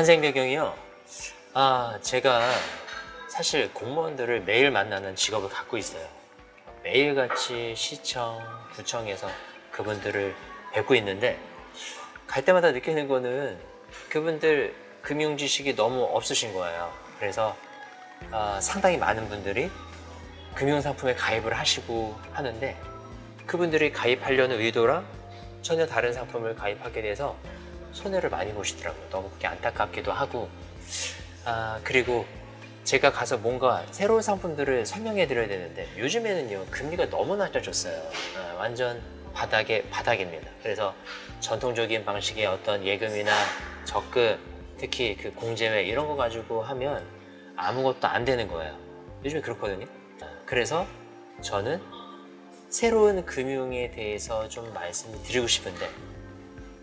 탄생 배경이요. 아, 제가 사실 공무원들을 매일 만나는 직업을 갖고 있어요. 매일같이 시청, 구청에서 그분들을 뵙고 있는데 갈 때마다 느끼는 거는 그분들 금융 지식이 너무 없으신 거예요. 그래서 아, 상당히 많은 분들이 금융 상품에 가입을 하시고 하는데 그분들이 가입하려는 의도랑 전혀 다른 상품을 가입하게 돼서 손해를 많이 보시더라고요. 너무 그게 안타깝기도 하고 아 그리고 제가 가서 뭔가 새로운 상품들을 설명해 드려야 되는데 요즘에는요 금리가 너무 낮아졌어요. 아, 완전 바닥에 바닥입니다. 그래서 전통적인 방식의 어떤 예금이나 적금 특히 그 공제회 이런 거 가지고 하면 아무것도 안 되는 거예요. 요즘에 그렇거든요. 아, 그래서 저는 새로운 금융에 대해서 좀 말씀을 드리고 싶은데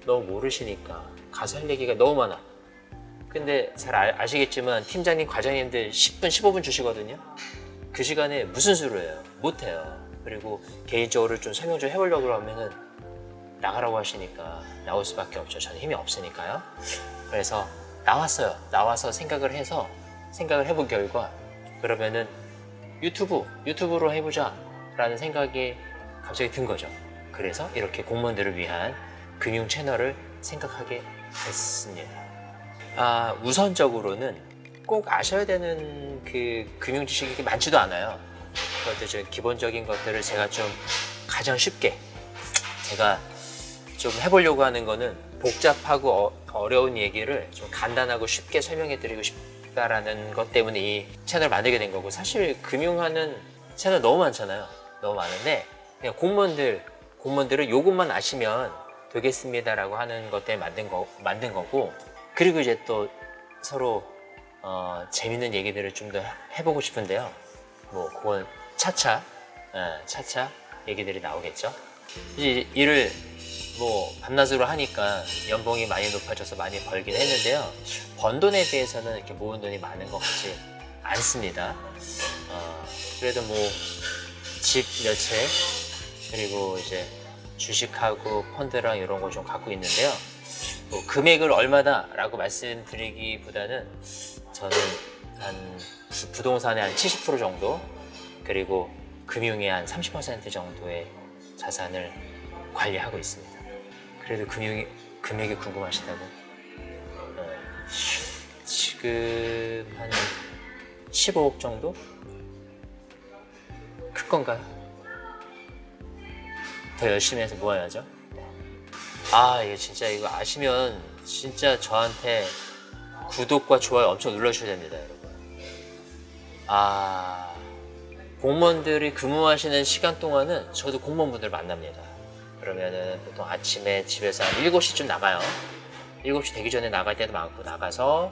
너무 모르시니까 가서 할 얘기가 너무 많아. 근데 잘 아, 시겠지만 팀장님, 과장님들 10분, 15분 주시거든요. 그 시간에 무슨 수를 해요? 못 해요. 그리고 개인적으로 좀 설명 좀 해보려고 하면은 나가라고 하시니까 나올 수밖에 없죠. 저는 힘이 없으니까요. 그래서 나왔어요. 나와서 생각을 해서 생각을 해본 결과 그러면은 유튜브, 유튜브로 해보자 라는 생각이 갑자기 든 거죠. 그래서 이렇게 공무원들을 위한 금융 채널을 생각하게 됐습니다. 아, 우선적으로는 꼭 아셔야 되는 그 금융 지식이 많지도 않아요. 그것들 좀 기본적인 것들을 제가 좀 가장 쉽게 제가 좀 해보려고 하는 거는 복잡하고 어, 려운 얘기를 좀 간단하고 쉽게 설명해 드리고 싶다라는 것 때문에 이 채널 만들게 된 거고 사실 금융하는 채널 너무 많잖아요. 너무 많은데 그냥 공무원들 공무원들은 요것만 아시면 되겠습니다라고 하는 것 때문에 만든 거 만든 거고 그리고 이제 또 서로 어, 재밌는 얘기들을 좀 더 해보고 싶은데요. 뭐 그건 차차 예, 차차 얘기들이 나오겠죠. 이제 일을 뭐 밤낮으로 하니까 연봉이 많이 높아져서 많이 벌긴 했는데요. 번 돈에 비해서는 이렇게 모은 돈이 많은 것 같지 않습니다. 어, 그래도 뭐 집 몇 채 그리고 이제 주식하고 펀드랑 이런 거 좀 갖고 있는데요. 뭐 금액을 얼마다라고 말씀드리기보다는 저는 한 부- 부동산의 한 70% 정도 그리고 금융의 한 30% 정도의 자산을 관리하고 있습니다. 그래도 금융이 금액이 궁금하시다고? 어, 지금 한 15억 정도? 클 건가요? 더 열심히 해서 모아야죠. 아, 이게 진짜 이거 아시면 진짜 저한테 구독과 좋아요 엄청 눌러주셔야 됩니다, 여러분. 아, 공무원들이 근무하시는 시간 동안은 저도 공무원분들 만납니다. 그러면은 보통 아침에 집에서 한 7시쯤 나가요. 7시 되기 전에 나갈 때도 많고 나가서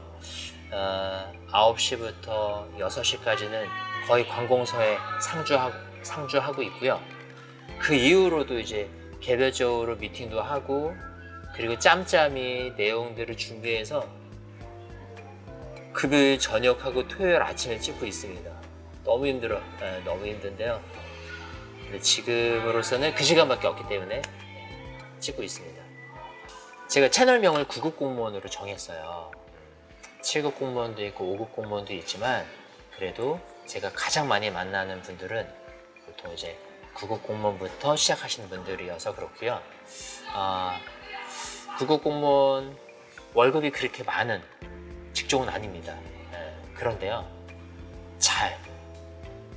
어, 9시부터 6시까지는 거의 관공서에 상주하고, 상주하고 있고요. 그 이후로도 이제 개별적으로 미팅도 하고 그리고 짬짬이 내용들을 준비해서 금요일 저녁하고 토요일 아침에 찍고 있습니다. 너무 힘들어. 네, 너무 힘든데요. 근데 지금으로서는 그 시간밖에 없기 때문에 찍고 있습니다. 제가 채널명을 9급 공무원으로 정했어요. 7급 공무원도 있고 5급 공무원도 있지만 그래도 제가 가장 많이 만나는 분들은 보통 이제 9급 공무원부터 시작하시는 분들이어서 그렇고요. 아, 9급 공무원 월급이 그렇게 많은 직종은 아닙니다. 예, 그런데요, 잘,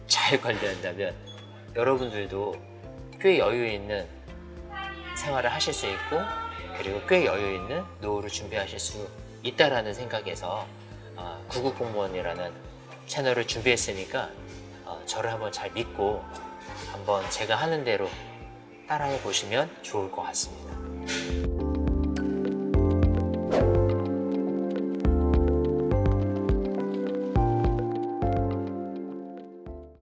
잘 관리한다면 여러분들도 꽤 여유 있는 생활을 하실 수 있고 그리고 꽤 여유 있는 노후를 준비하실 수 있다라는 생각에서 어, 9급 공무원이라는 채널을 준비했으니까 어, 저를 한번 잘 믿고 한번 제가 하는 대로 따라해 보시면 좋을 것 같습니다.